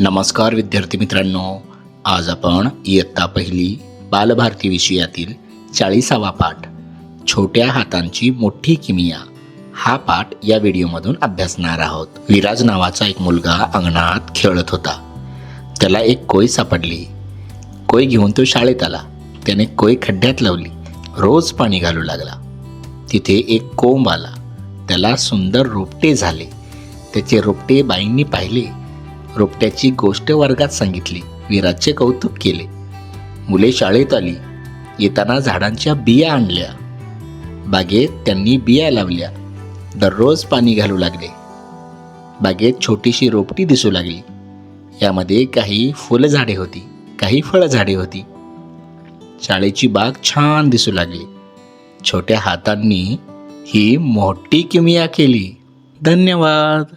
नमस्कार विद्यार्थी मित्रांनो आज आपण इयत्ता पहिली बालभारती विषयातील चाळीसावा पाठ छोट्या हातांची मोठी किमिया हा पाठ या व्हिडिओमधून अभ्यासणार आहोत. विराज नावाचा एक मुलगा अंगणात खेळत होता. त्याला एक कोय सापडली. कोय घेऊन तो शाळेत आला. त्याने कोय खड्ड्यात लावली. रोज पाणी घालू लागला. तिथे एक कोंब आला. त्याला सुंदर रोपटे झाले. त्याचे रोपटे बाईंनी पाहिले. रोपट्याची गोष्ट वर्गात सांगितली. विराजचे कौतुक केले. मुले शाळेत आली. येताना झाडांच्या बिया आणल्या. बागेत त्यांनी बिया लावल्या. दररोज पाणी घालू लागले. बागेत छोटीशी रोपटी दिसू लागली. यामध्ये काही फुलझाडे होती. काही फळझाडे होती. शाळेची बाग छान दिसू लागली. छोट्या हातांनी ही मोठी किमिया केली. धन्यवाद.